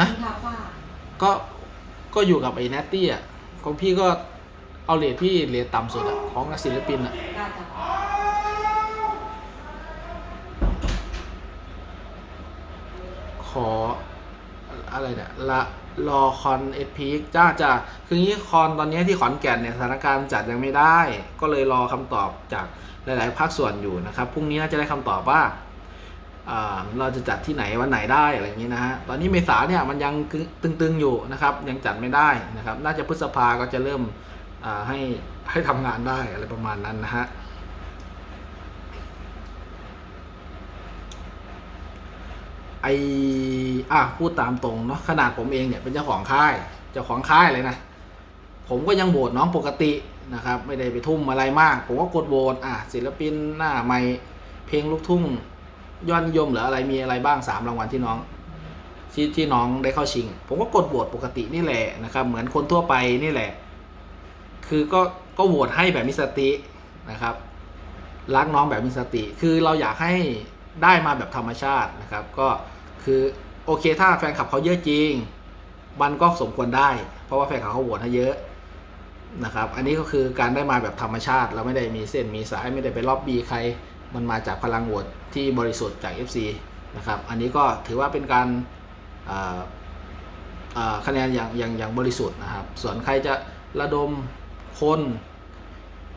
ฮะคาฟ้าก็ก็อยู่กับไอ้แนตตี้อะของพี่ก็เอาเลทพี่เลทต่ำสุดอะของนักศิลปินอะกาจ้ะขออะไรเนี่ยละรอคอนเอพีจ้าจ้าคืองี้คอนตอนนี้ที่ขอนแก่นเนี่ยสถานการณ์จัดยังไม่ได้ ก็เลยรอคำตอบจากหลาย ๆ ภาคส่วนอยู่นะครับพรุ่งนี้น่าจะได้คำตอบว่า เราจะจัดที่ไหนวันไหนได้อะไรอย่างนี้นะฮะตอนนี้เมษาเนี่ยมันยังตึงๆอยู่นะครับ ยังจัดไม่ได้นะครับ น่าจะพฤษภาก็จะเริ่มให้ให้ทำงานได้อะไรประมาณนั้นนะฮะไออะพูดตามตรงเนาะขนาดผมเองเนี่ยเป็นเจ้าของค่ายเจ้าของค่ายเลยนะผมก็ยังโหวตน้องปกตินะครับ ไม่ได้ไปทุ่มอะไรมาก ผมก็กดโหวตอะศิลปินหน้าใหม่เพลงลูกทุ่ง ยอดนิยมหรืออะไรมีอะไรบ้างสามรางวัลที่น้องที่ที่น้องได้เข้าชิง ผมก็กดโหวตปกตินี่แหละนะครับ เหมือนคนทั่วไปนี่แหละ คือก็ก็โหวตให้แบบมีสตินะครับรักน้องแบบมีสติ คือเราอยากให้ได้มาแบบธรรมชาตินะครับ ก็คือโอเคถ้าแฟนคลับเขาเยอะจริง มันก็สมควรได้ เพราะว่าแฟนคลับเขาโหวตให้เยอะนะครับ อันนี้ก็คือการได้มาแบบธรรมชาติ เราไม่ได้มีเส้นมีสายไม่ได้ไปลอบบีใคร มันมาจากพลังโหวตที่บริสุทธิ์จาก FC นะครับ อันนี้ก็ถือว่าเป็นการคะแนนอย่างอย่างอย่างบริสุทธิ์นะครับ ส่วนใครจะระดมคน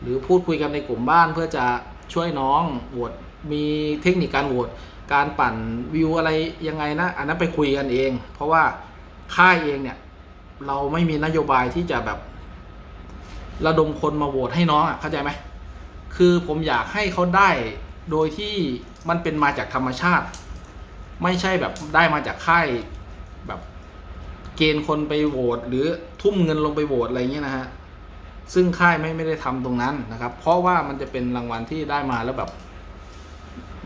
หรือพูดคุยกันในกลุ่มบ้านเพื่อจะช่วยน้องโหวตมีเทคนิคการโหวตการปั่นวิวอะไรยังไงนะ อันนั้นไปคุยกันเอง เพราะว่าค่ายเองเนี่ยเราไม่มีนโยบายที่จะแบบ ระดมคนมาโหวตให้น้องอะเข้าใจไหมคือผมอยากให้เขาได้ โดยที่มันเป็นมาจากธรรมชาติ ไม่ใช่แบบได้มาจากค่ายแบบเกณฑ์คนไปโหวตหรือทุ่มเงินลงไปโหวตอะไรเงี้ยนะฮะซึ่งค่ายไม่ไม่ได้ทำตรงนั้นนะครับ เพราะว่ามันจะเป็นรางวัลที่ได้มาแล้วแบบ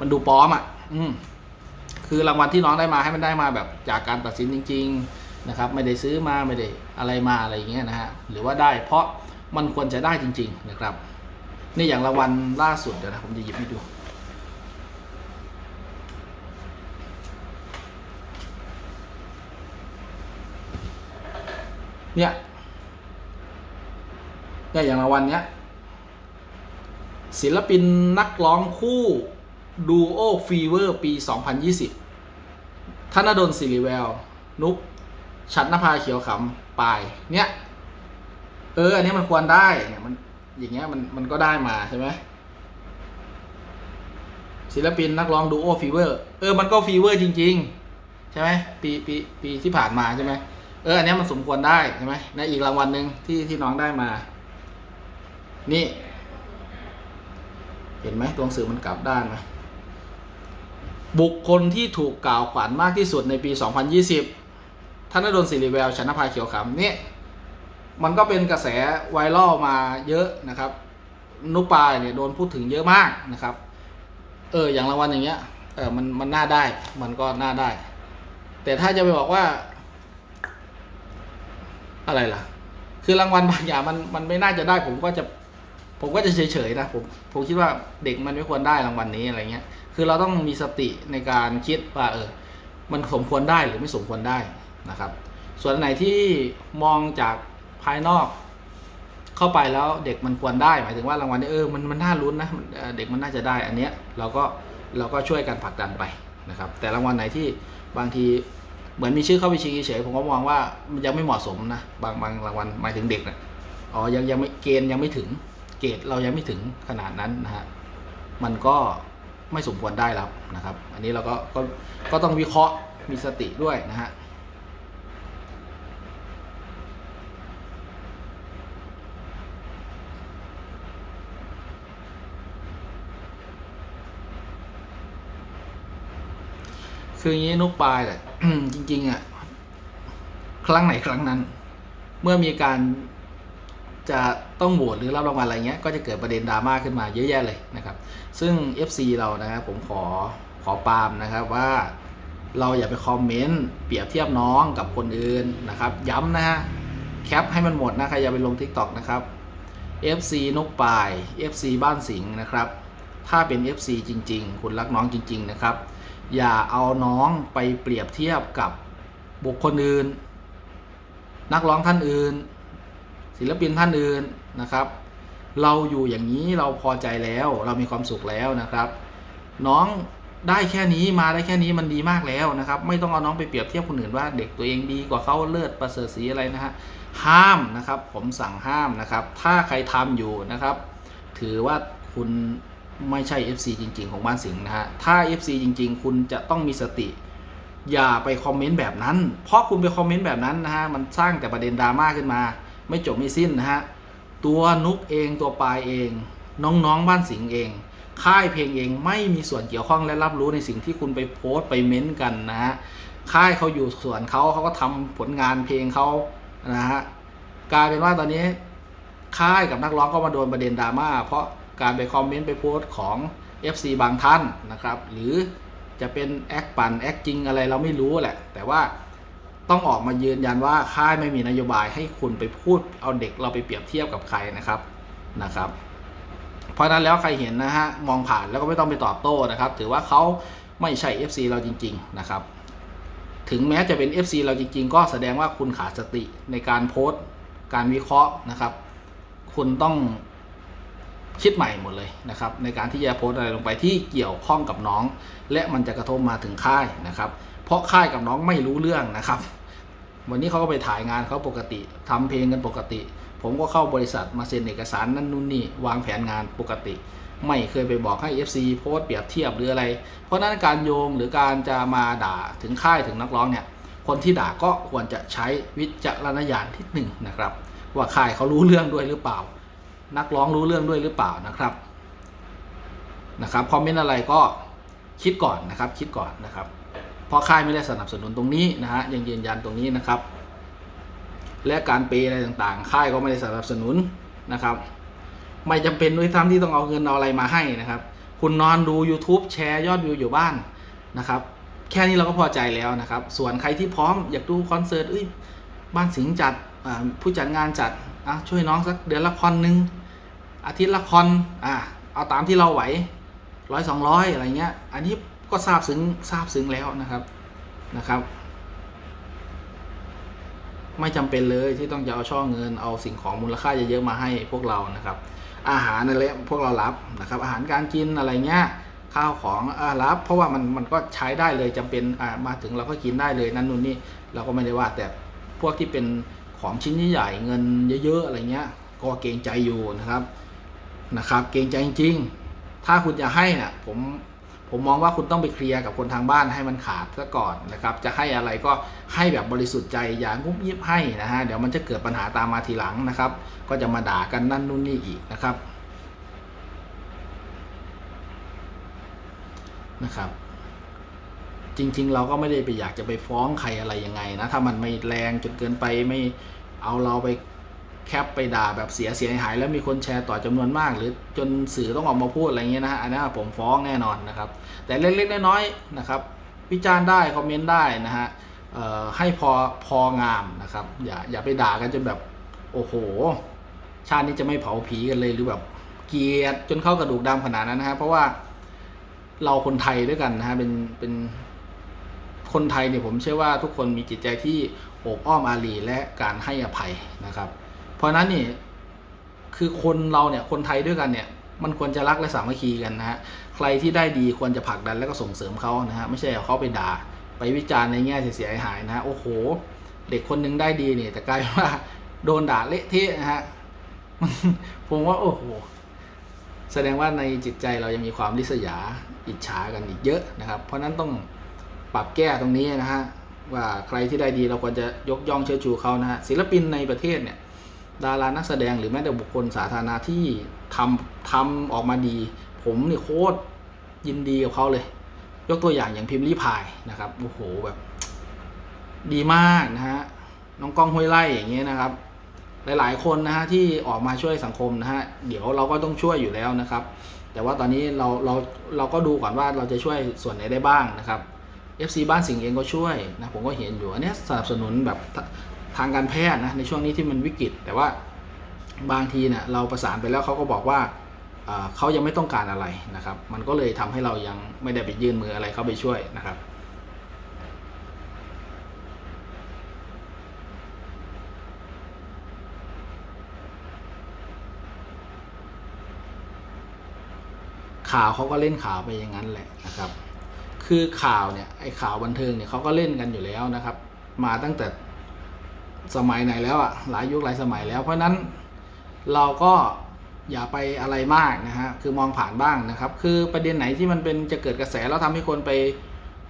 มันดูปลอมอะ อืมคือรางวัลที่น้องได้มาให้มันได้มาแบบจากการตัดสินจริง ๆนะครับ ไม่ได้ซื้อมาไม่ได้อะไรมาอะไรอย่างเงี้ยนะฮะหรือว่าได้เพราะมันควรจะได้จริง ๆ นะครับนี่อย่างรางวัลล่าสุดเดี๋ยวนะผมจะหยิบให้ดู เนี่ยเนี่ยอย่างรางวัลเนี้ยศิลปินนักร้องคู่ดูโอฟีเวอร์ปี 2020 ธนดลศิริแวว นุก ชัดนภาเขียวขำปาย เนี่ย เออ อันนี้มันควรได้เนี่ยมันอย่างเงี้ยมันมันก็ได้มาใช่ไหมศิลปินนักร้องดูโอฟีเวอร์ เออ มันก็ฟีเวอร์จริง ๆ ใช่ไหมปีปีปีที่ผ่านมาใช่ไหม เอออันนี้มันสมควรได้ใช่ไหมในอีกรางวัลหนึ่งที่ที่น้องได้มา นี่ เห็นไหมตัวหนังสือมันกลับด้านไหมบุคคลที่ถูกกล่าวขวัญมากที่สุดในปี 2020ธนดลศิริแววชนะภาเขียวขำเนี่ยมันก็เป็นกระแสไวรัลมาเยอะนะครับ นุกปายเนี่ยโดนพูดถึงเยอะมากนะครับ เอออย่างรางวัลอย่างเงี้ยเออมันมันน่าได้มันก็น่าได้ แต่ถ้าจะไปบอกว่า อะไรล่ะ คือรางวัลบางอย่างมันมันไม่น่าจะได้ผมก็จะ ผมก็จะเฉยๆนะผมผมคิดว่าเด็กมันไม่ควรได้รางวัลนี้อะไรเงี้ย คือเราต้องมีสติในการคิดว่าเออ มันสมควรได้หรือไม่สมควรได้นะครับ ส่วนไหนที่มองจากภายนอกเข้าไปแล้วเด็กมันควรได้ หมายถึงว่ารางวัลนี้เออมันมันน่าลุ้นนะเด็กมันน่าจะได้อันเนี้ยเราก็เราก็ช่วยกันผลักดันไปนะครับ แต่รางวัลไหนที่บางที เหมือนมีชื่อเข้าไปชิงเฉยผมก็มองว่ามันยังไม่เหมาะสมนะบางบางรางวัลหมายถึงเด็กนะอ๋อยังยังไม่เกณฑ์ยังไม่ถึงเกรดเรายังไม่ถึงขนาดนั้นนะฮะมันก็ไม่สมควรได้แล้วนะครับ อันนี้เราก็ก็ก็ต้องวิเคราะห์มีสติด้วยนะฮะ คืออย่างนี้นุกปลายแหละจริง ๆ อะ ครั้งไหนครั้งนั้น เมื่อมีการจะต้องโหวตหรือรับรางวัลอะไรเงี้ย ก็จะเกิดประเด็นดราม่าขึ้นมาเยอะแยะเลยนะครับ ซึ่ง FC เรานะครับผมขอขอปามนะครับว่าเราอย่าไปคอมเมนต์เปรียบเทียบน้องกับคนอื่นนะครับ ย้ำนะฮะแคปให้มันหมดนะใครอย่าไปลง TikTok นะครับ FC นกปลาย FC บ้านสิงห์นะครับ ถ้าเป็น FC จริง ๆ คุณรักน้องจริง ๆ นะครับ อย่าเอาน้องไปเปรียบเทียบกับบุคคลอื่น นักร้องท่านอื่น ศิลปินท่านอื่นนะครับ เราอยู่อย่างนี้เราพอใจแล้ว เรามีความสุขแล้วนะครับ น้องได้แค่นี้มาได้แค่นี้มันดีมากแล้วนะครับ ไม่ต้องเอาน้องไปเปรียบเทียบคนอื่นว่าเด็กตัวเองดีกว่าเขาเลิศประเสริฐสีอะไรนะฮะห้ามนะครับ ผมสั่งห้ามนะครับ ถ้าใครทำอยู่นะครับ ถือว่าคุณ ไม่ใช่ FC จริง ๆ ของบ้านสิงห์นะฮะ ถ้า FC จริง ๆ คุณจะต้องมีสติ อย่าไปคอมเมนต์แบบนั้น เพราะคุณไปคอมเมนต์แบบนั้นนะฮะ มันสร้างแต่ประเด็นดราม่าขึ้นมา ไม่จบไม่สิ้นนะฮะ ตัวนุกเองตัวปายเอง น้องๆบ้านสิงห์เอง ค่ายเพลงเองไม่มีส่วนเกี่ยวข้องและรับรู้ในสิ่งที่คุณไปโพสต์ไปเม้นต์กันนะฮะ ค่ายเขาอยู่ส่วนเขาเขาก็ทำผลงานเพลงเขานะฮะ กลายเป็นว่าตอนนี้ค่ายกับนักร้องก็มาโดนประเด็นดราม่าเพราะ การไปคอมเมนต์ไปโพสต์ของ FC บางท่านนะครับ หรือจะเป็นแอคปั่นแอคจริงอะไรเราไม่รู้แหละ แต่ว่าต้องออกมายืนยันว่าค่ายไม่มีนโยบายให้คุณไปพูดเอาเด็กเราไปเปรียบเทียบกับใครนะครับนะครับ เพราะนั้นแล้วใครเห็นนะฮะมองผ่านแล้วก็ไม่ต้องไปตอบโต้นะครับ ถือว่าเขาไม่ใช่ FC เราจริง ๆ นะครับ ถึงแม้จะเป็น FC เราจริง ๆ ก็แสดงว่าคุณขาดสติในการโพสต์ การวิเคราะห์นะครับ คุณต้อง คิดใหม่หมดเลยนะครับในการที่จะโพสอะไรลงไปที่เกี่ยวข้องกับน้อง และมันจะกระทบมาถึงค่ายนะครับ เพราะค่ายกับน้องไม่รู้เรื่องนะครับ วันนี้เขาก็ไปถ่ายงานเขาปกติทำเพลงกันปกติ ผมก็เข้าบริษัทมาเซ็นเอกสารนั่นนู่นนี่วางแผนงานปกติ ไม่เคยไปบอกให้ FC โพสเปรียบเทียบหรืออะไร เพราะนั้นการโยงหรือการจะมาด่าถึงค่ายถึงนักร้องเนี่ยคนที่ด่าก็ควรจะใช้วิจารณญาณที่หนึ่งนะครับ ว่าค่ายเขารู้เรื่องด้วยหรือเปล่า นักร้องรู้เรื่องด้วยหรือเปล่านะครับนะครับคอมเมนต์อะไรก็คิดก่อนนะครับ คิดก่อนนะครับเพราะค่ายไม่ได้สนับสนุนตรงนี้นะฮะยังยืนยันตรงนี้นะครับ และการเปย์อะไรต่างๆ ค่ายก็ไม่ได้สนับสนุนนะครับ ไม่จำเป็นด้วยซ้ำที่ต้องเอาเงินเอาอะไรมาให้นะครับ คุณนอนดู YouTube แชร์ยอดวิวอยู่บ้านนะครับ แค่นี้เราก็พอใจแล้วนะครับ ส่วนใครที่พร้อมอยากดูคอนเสิร์ตบ้านสิงห์จัดผู้จัดงานจัด อะช่วยน้องสักเดือนละคอนหนึ่งอาทิตย์ละคอนอะเอาตามที่เราไหวร้อยสองร้อยอะไรเงี้ย อันนี้ก็ทราบซึ้งทราบซึ้งแล้วนะครับนะครับ ไม่จำเป็นเลยที่ต้องจะเอาช่อเงินเอาสิ่งของมูลค่าเยอะๆมาให้พวกเรานะครับ อาหารนั่นแหละพวกเรารับนะครับ อาหารการกินอะไรเงี้ยข้าวของอารับ เพราะว่ามันมันก็ใช้ได้เลยจำเป็นอ่ามาถึงเราก็กินได้เลยนั่นนู่นนี่เราก็ไม่ได้ว่าแต่พวกที่เป็น ของชิ้นใหญ่เงินเยอะๆอะไรเงี้ย ก็เกรงใจอยู่นะครับนะครับ เกรงใจจริงๆ ถ้าคุณจะให้น่ะผมผมมองว่าคุณต้องไปเคลียร์กับคนทางบ้านให้มันขาดซะก่อนนะครับ จะให้อะไรก็ให้แบบบริสุทธิ์ใจอย่างงุบยิบให้นะฮะเดี๋ยวมันจะเกิดปัญหาตามมาทีหลังนะครับ ก็จะมาด่ากันนั่นนู่นนี่อีกนะครับนะครับ จริง ๆ เราก็ไม่ได้ไปอยากจะไปฟ้องใครอะไรยังไงนะถ้ามันไม่แรงจนเกินไปไม่เอาเราไปแคปไปด่าแบบเสียเสียหายแล้วมีคนแชร์ต่อจำนวนมาก หรือจนสื่อต้องออกมาพูดอะไรเงี้ยนะฮะอันนั้ผมฟ้องแน่นอนนะครับ แต่เล็กๆน้อยๆนะครับ วิจารณ์ได้คอมเมนต์ได้นะฮะให้พอพองามนะครับ อย่าอย่าไปด่ากันจนแบบโอ้โห ชาตินี้จะไม่เผาผีกันเลยหรือแบบเกลียดจนเข้ากระดูกดำขนาดนั้นนะฮะเพราะว่าเราคนไทยด้วยกันนะฮะเป็นเป็น คนไทยเนี่ยผมเชื่อว่าทุกคนมีจิตใจที่โอบอ้อมอารีและการให้อภัยนะครับ เพราะฉะนั้นนี่คือคนเราเนี่ยคนไทยด้วยกันเนี่ยมันควรจะรักและสามัคคีกันนะฮะใครที่ได้ดีควรจะผลักดันและก็ส่งเสริมเขานะฮะไม่ใช่เอาเขาไปด่าไปวิจารณ์ในแง่เสียหายนะฮะโอ้โห เด็กคนหนึงได้ดีเนี่ยแต่กลายว่าโดนด่าเละเทะนะฮะผมว่าโอ้โหแสดงว่าในจิตใจเรายังมีความริษยาอิจฉากันอีกเยอะนะครับ เพราะนั้นต้อง ปรับแก้ตรงนี้นะฮะว่าใครที่ได้ดีเราควรจะยกย่องเชิดชูเขานะฮะศิลปินในประเทศเนี่ยดารานักแสดงหรือแม้แต่บุคคลสาธารณะที่ทำทำออกมาดี ผมนี่โคตรยินดีกับเขาเลย ยกตัวอย่างอย่างพิมพ์ลี่พายนะครับโอ้โหแบบ ดีมากนะฮะน้องก้องห้วยไล่อย่างเงี้ยนะครับ หลาย ๆ คนนะฮะที่ออกมาช่วยสังคมนะฮะเดี๋ยวเราก็ต้องช่วยอยู่แล้วนะครับ แต่ว่าตอนนี้เราเราเราก็ดูก่อนว่าเราจะช่วยส่วนไหนได้บ้างนะครับ เอฟซีบ้านสิงห์เองก็ช่วยนะผมก็เห็นอยู่อันนี้สนับสนุนแบบทางการแพทย์นะในช่วงนี้ที่มันวิกฤต แต่ว่าบางทีเนะี่ยเราประสานไปแล้วเขาก็บอกว่าเขายังไม่ต้องการอะไรนะครับ มันก็เลยทำให้เรายังไม่ได้ไปยื่นมืออะไรเข้าไปช่วยนะครับข่าวเขาก็เล่นข่าวไปอย่างนั้นแหละนะครับ คือข่าวเนี่ยไอ้ข่าวบันเทิงเนี่ยเขาก็เล่นกันอยู่แล้วนะครับ มาตั้งแต่สมัยไหนแล้วอะหลายยุคหลายสมัยแล้ว เพราะนั้นเราก็อย่าไปอะไรมากนะฮะคือมองผ่านบ้างนะครับ คือประเด็นไหนที่มันเป็นจะเกิดกระแสแล้วทำให้คนไป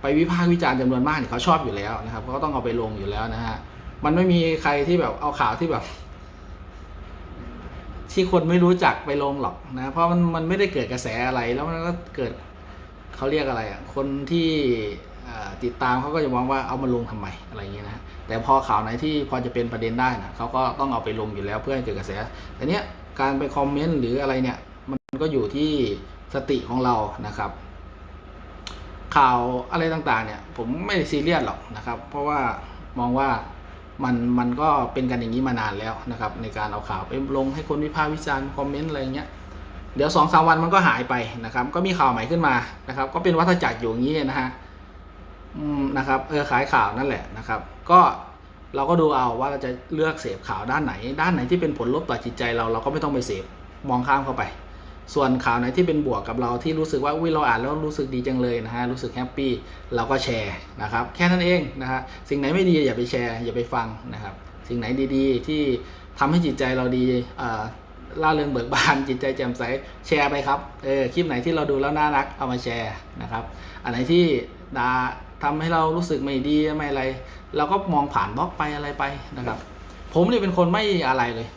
ไปวิพากษ์วิจารณ์จำนวนมากเนี่ยเขาชอบอยู่แล้วนะครับเขาก็ต้องเอาไปลงอยู่แล้วนะฮะมันไม่มีใครที่แบบเอาข่าวที่แบบ ที่คนไม่รู้จักไปลงหรอกนะ เพราะมันมันไม่ได้เกิดกระแสอะไรแล้วมันก็เกิด เขาเรียกอะไรอะคนที่ติดตามเขาก็จะมองว่าเอามาลงทำไมอะไรอย่างเงี้ยนะแต่พอข่าวไหนที่พอจะเป็นประเด็นได้นะเขาก็ต้องเอาไปลงอยู่แล้วเพื่อให้เกิดกระแส แต่เนี้ยการไปคอมเมนต์หรืออะไรเนี่ยมันก็อยู่ที่สติของเรานะครับ ข่าวอะไรต่างๆเนี่ย ผมไม่ซีเรียสหรอกนะครับ เพราะว่ามองว่ามันมันก็เป็นกันอย่างนี้มานานแล้วนะครับ ในการเอาข่าวไปลงให้คนวิพากษ์วิจารณ์คอมเมนต์อะไรเงี้ย เดี๋ยวสองสามวันมันก็หายไปนะครับ ก็มีข่าวใหม่ขึ้นมานะครับ ก็เป็นวัฏจักรอยู่อย่างนี้นะฮะอืมนะครับเออขายข่าวนั่นแหละนะครับ ก็เราก็ดูเอาว่าเราจะเลือกเสพข่าวด้านไหน ด้านไหนที่เป็นผลลบต่อจิตใจเราเราก็ไม่ต้องไปเสพมองข้ามเข้าไป ส่วนข่าวไหนที่เป็นบวกกับเราที่รู้สึกว่าอุ้ยเราอ่านแล้วรู้สึกดีจังเลยนะฮะรู้สึกแฮปปี้เราก็แชร์นะครับแค่นั้นเองนะฮะสิ่งไหนไม่ดีอย่าไปแชร์อย่าไปฟังนะครับ สิ่งไหนดีๆ ที่ทำให้จิตใจเราดีอ่า ล่าเริงเบิกบานจิตใจแจ่มใสแชร์ไปครับเออคลิปไหนที่เราดูแล้วน่ารักเอามาแชร์นะครับ อันไหนที่ดาทำให้เรารู้สึกไม่ดีไม่อะไรเราก็มองผ่านบล็อกไปอะไรไปนะครับ ผมเนี่ยเป็นคนไม่อะไรเลย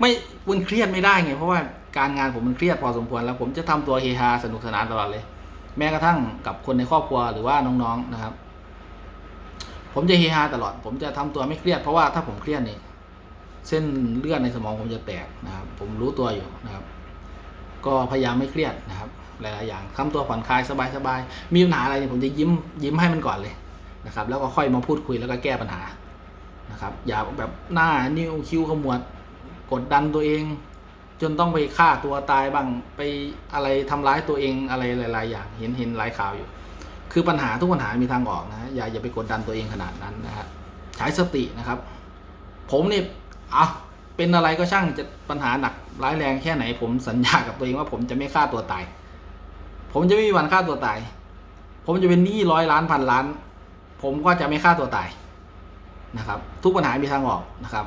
ไม่มันเครียดไม่ได้ไงเพราะว่าการงานผมมันเครียดพอสมควรแล้ว ผมจะทำตัวเฮฮาสนุกสนานตลอดเลย แม้กระทั่งกับคนในครอบครัวหรือว่าน้องๆนะครับ ผมจะเฮฮาตลอด ผมจะทำตัวไม่เครียดเพราะว่าถ้าผมเครียดนี่ เส้นเลือดในสมองผมจะแตกนะครับ ผมรู้ตัวอยู่นะครับ ก็พยายามไม่เครียดนะครับหลายๆอย่างทำตัวผ่อนคลายสบายๆมีปัญหาอะไรเนี่ยผมจะยิ้มยิ้มให้มันก่อนเลยนะครับ แล้วก็ค่อยมาพูดคุยแล้วก็แก้ปัญหานะครับ อย่าแบบหน้านิ้วคิ้วขมวดกดดันตัวเอง จนต้องไปฆ่าตัวตายบ้างไปอะไรทำร้ายตัวเองอะไรหลาย ๆ อย่างเห็นเห็นหลายข่าวอยู่ คือปัญหาทุกปัญหามีทางออกนะอย่าอย่าไปกดดันตัวเองขนาดนั้นนะฮะใช้สตินะครับ ผมเนี่ย อาเป็นอะไรก็ช่างจะปัญหาหนักร้ายแรงแค่ไหน ผมสัญญากับตัวเองว่าผมจะไม่ฆ่าตัวตาย ผมจะไม่มีวันฆ่าตัวตาย ผมจะเป็นหนี้ร้อยล้านพันล้าน ผมก็จะไม่ฆ่าตัวตายนะครับ ทุกปัญหามีทางออกนะครับ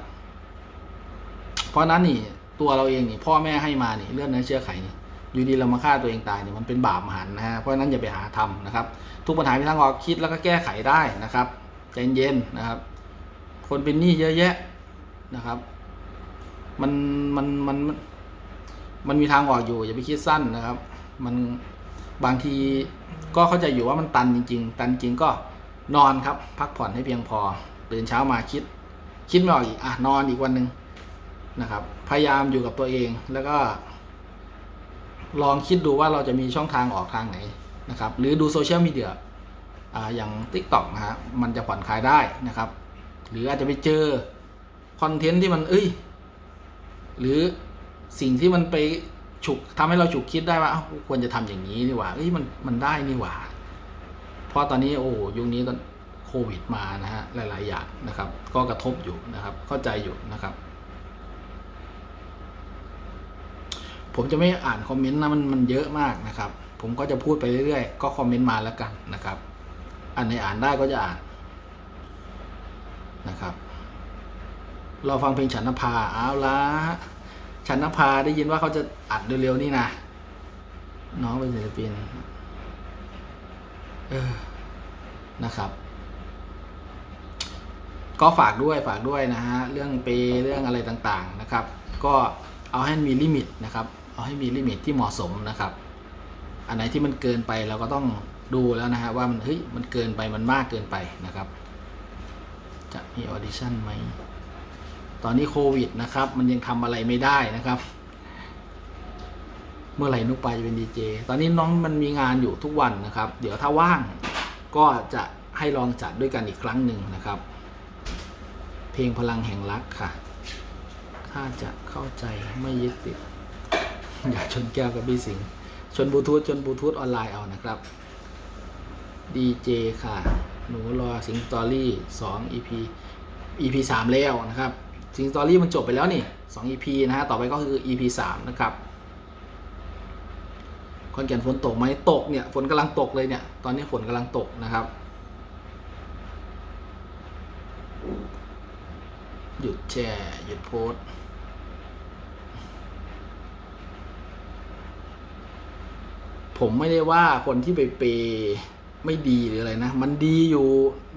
เพราะนั้นนี่ตัวเราเองนี่พ่อแม่ให้มานี่เลือดเนื้อเชื้อไขนี่อยู่ดีเรามาฆ่าตัวเองตายนี่มันเป็นบาปมหันนะฮะเพราะนั้นอย่าไปหาทำนะครับ ทุกปัญหามีทางออกคิดแล้วก็แก้ไขได้นะครับใจเย็นนะครับ คนเป็นหนี้เยอะแยะ นะครับ มันมันมันมันมีทางออกอยู่อย่าไปคิดสั้นนะครับ มันบางทีก็เข้าใจอยู่ว่ามันตันจริง ๆ ตันจริงก็นอนครับ พักผ่อนให้เพียงพอตื่นเช้ามาคิด คิดไม่ออกอีกอะนอนอีกวันหนึ่งนะครับ พยายามอยู่กับตัวเองแล้วก็ ลองคิดดูว่าเราจะมีช่องทางออกทางไหนนะครับ หรือดูโซเชียลมีเดียอ่าอย่าง Tik t o อกนะฮะมันจะผ่อนคลายได้นะครับ หรืออาจจะไปเจอ คอนเทนต์ที่มันเอ้ย หรือสิ่งที่มันไปฉุกทำให้เราฉุกคิดได้ว่าควรจะทำอย่างนี้นี่หว่าเอ้ยมันมันได้นี่หว่าเพราะตอนนี้โอ้ยุคนี้ตอนโควิดมานะฮะหลาย ๆ อย่างนะครับ ก็กระทบอยู่นะครับ เข้าใจอยู่นะครับ ผมจะไม่อ่านคอมเมนต์นะมันมันเยอะมากนะครับ ผมก็จะพูดไปเรื่อย ๆ ก็คอมเมนต์มาแล้วกันนะครับ อันไหนอ่านได้ก็จะอ่านนะครับ เราฟังเพลงฉันนภาเอาละฉันนภาได้ยินว่าเขาจะอัดเร็วๆนี่นะน้องเป็นศิลปินเออนะครับ ก็ฝากด้วยฝากด้วยนะฮะเรื่องเปเรื่องอะไรต่างๆนะครับ ก็เอาให้มีลิมิตนะครับ เอาให้มีลิมิตที่เหมาะสมนะครับ อันไหนที่มันเกินไปเราก็ต้องดูแล้วนะฮะว่ามันเฮ้ยมันเกินไปมันมากเกินไปนะครับ จะมีออดิชั่นไหม ตอนนี้โควิดนะครับ มันยังทำอะไรไม่ได้นะครับ เมื่อไหร่นุกปาจะเป็นดีเจตอนนี้น้องมันมีงานอยู่ทุกวันนะครับ เดี๋ยวถ้าว่างก็จะให้ลองจัดด้วยกันอีกครั้งหนึ่งนะครับ เพลงพลังแห่งรักค่ะ ถ้าจะเข้าใจไม่ยึดติด อยากชนแก้วกับพี่สิงห์ชนบลูทูธชนบลูทูธออนไลน์เอานะครับดีเจค่ะ หนูรอสิงสตอรี่สอง EP EP สามแล้วนะครับ สิงสตอรี่มันจบไปแล้วนี่สอง EP นะฮะ ต่อไปก็คือ EP สามนะครับขอนแก่นฝนตกไหมตกเนี่ย ฝนกำลังตกเลยเนี่ย ตอนนี้ฝนกำลังตกนะครับ หยุดแชร์ หยุดโพสผมไม่ได้ว่าคนที่ไปเปไม่ดีหรืออะไรนะ มันดีอยู่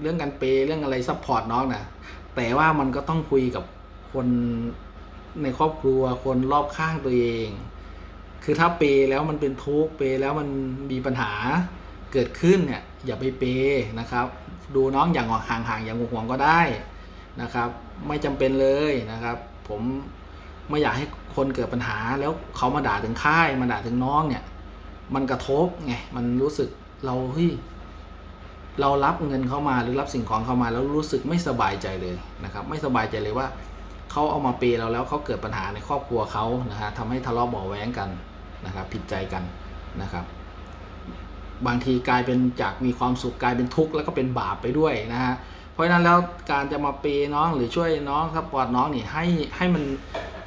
เรื่องการเปเรื่องอะไรซัพพอร์ตน้องนะแต่ว่ามันก็ต้องคุยกับ คนในครอบครัวคนรอบข้างตัวเอง คือถ้าเปย์แล้วมันเป็นทุกข์เปย์แล้วมันมีปัญหาเกิดขึ้นเนี่ยอย่าไปเปย์นะครับ ดูน้องอย่างห่างๆอย่างห่วงๆก็ได้นะครับ ไม่จำเป็นเลยนะครับ ผมไม่อยากให้คนเกิดปัญหาแล้วเขามาด่าถึงค่ายมาด่าถึงน้องเนี่ย มันกระทบไงมันรู้สึกเราเฮ้ยเรารับเงินเข้ามาหรือรับสิ่งของเข้ามาแล้วรู้สึกไม่สบายใจเลยนะครับ ไม่สบายใจเลยว่า เขาเอามาเปย์เราแล้วเขาเกิดปัญหาในครอบครัวเขานะฮะทำให้ทะเลาะเบาะแว้งกันนะครับผิดใจกันนะครับบางทีกลายเป็นจากมีความสุขกลายเป็นทุกข์แล้วก็เป็นบาปไปด้วยนะฮะเพราะฉะนั้นแล้วการจะมาเปย์น้องหรือช่วยน้องซัพพอร์ตน้องนี่ให้ให้มัน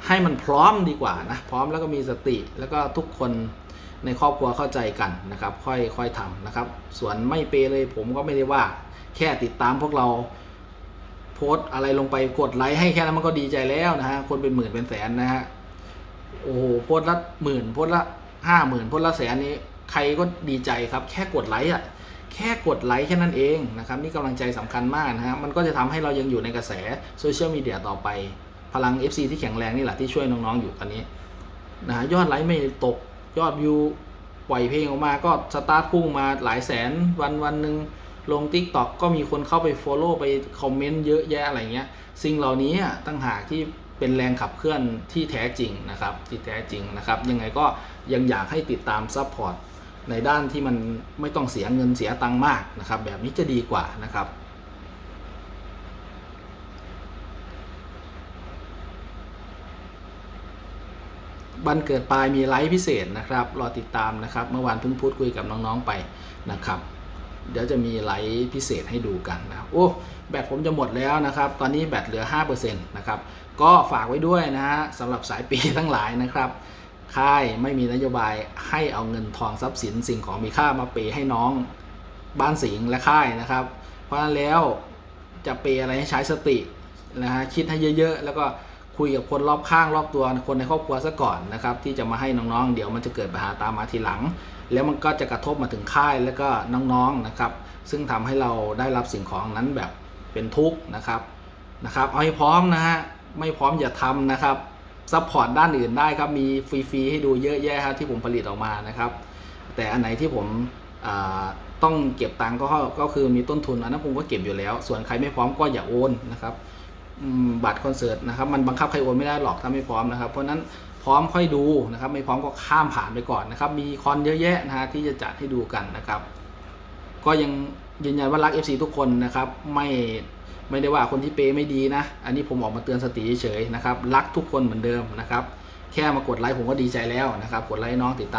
ให้มันพร้อมดีกว่านะพร้อมแล้วก็มีสติแล้วก็ทุกคนในครอบครัวเข้าใจกันนะครับ ค่อยค่อยทำนะครับ ส่วนไม่เปเลยผมก็ไม่ได้ว่า แค่ติดตามพวกเรา โพสอะไรลงไปกดไลค์ให้แค่นั้นมันก็ดีใจแล้วนะฮะคนเป็นหมื่นเป็นแสนนะฮะโอ้โหโพสละหมื่นโพสละห้าหมื่นโพสละแสนนี้ใครก็ดีใจครับ แค่กดไลค์อะแค่กดไลค์แค่นั้นเองนะครับนี่กำลังใจสำคัญมากนะฮะมันก็จะทำให้เรายังอยู่ในกระแสโซเชียลมีเดียต่อไป พลัง FC ที่แข็งแรงนี่แหละที่ช่วยน้องๆอยู่ตอนนี้นะฮะยอดไลค์ไม่ตกยอดวิวปล่อยเพลงออกมาก็สตาร์ทพุ่งมาหลายแสนวันวันหนึ่ง ลง Tik t o อกก็มีคนเข้าไป Follow ไปคอมเมนต์เยอะแยะอะไรเงี้ย สิ่งเหล่านี้ตั้งหากที่เป็นแรงขับเคลื่อนที่แท้จริงนะครับ ที่แท้จริงนะครับ ยังไงก็ยังอยากให้ติดตามซัพพอร์ตในด้านที่มันไม่ต้องเสียเงินเสียตังค์มากนะครับ แบบนี้จะดีกว่านะครับบันเกิดปลายมีไลฟ์พิเศษนะครับ รอติดตามนะครับ เมื่อวานเพิ่งพูดคุยกับน้องๆไปนะครับ เดี๋ยวจะมีไลฟ์พิเศษให้ดูกันนะโอ้แบตผมจะหมดแล้วนะครับ ตอนนี้แบตเหลือ 5%นะครับ ก็ฝากไว้ด้วยนะฮะสำหรับสายปีทั้งหลายนะครับค่ายไม่มีนโยบายให้เอาเงินทองทรัพย์สินสิ่งของมีค่ามาเปย์ให้น้องบ้านสิงและค่ายนะครับ เพราะฉะนั้นแล้วจะเปย์อะไรให้ใช้สตินะฮะคิดให้เยอะ ๆ แล้วก็ คุยกับคนรอบข้างรอบตัวคนในครอบครัวซะก่อนนะครับที่จะมาให้น้องๆ เดี๋ยวมันจะเกิดปัญหาตามมาทีหลัง แล้วมันก็จะกระทบมาถึงค่ายแล้วก็น้องๆนะครับซึ่งทำให้เราได้รับสิ่งของนั้นแบบเป็นทุกข์นะครับนะครับเอาให้พร้อมนะฮะไม่พร้อมอย่าทำนะครับซัพพอร์ตด้านอื่นได้ครับมีฟรีๆให้ดูเยอะแยะครับที่ผมผลิตออกมานะครับแต่อันไหนที่ผมต้องเก็บตังค์ก็ก็คือมีต้นทุนอันนั้นผมก็เก็บอยู่แล้ว ส่วนใครไม่พร้อมก็อย่าโอนนะครับ บัตรคอนเสิร์ตนะครับมันบังคับใครโอนไม่ได้หรอกถ้าไม่พร้อมนะครับเพราะนั้นพร้อมค่อยดูนะครับไม่พร้อมก็ข้ามผ่านไปก่อนนะครับมีคอนเยอะแยะนะฮะที่จะจัดให้ดูกันนะครับ ก็ยังยืนยันว่ารัก FC ทุกคนนะครับไม่ไม่ได้ว่าคนที่เปย์ไม่ดีนะ อันนี้ผมออกมาเตือนสติเฉยๆนะครับรักทุกคนเหมือนเดิมนะครับแค่มากดไลค์ผมก็ดีใจแล้วนะครับกดไลค์น้องติดตาม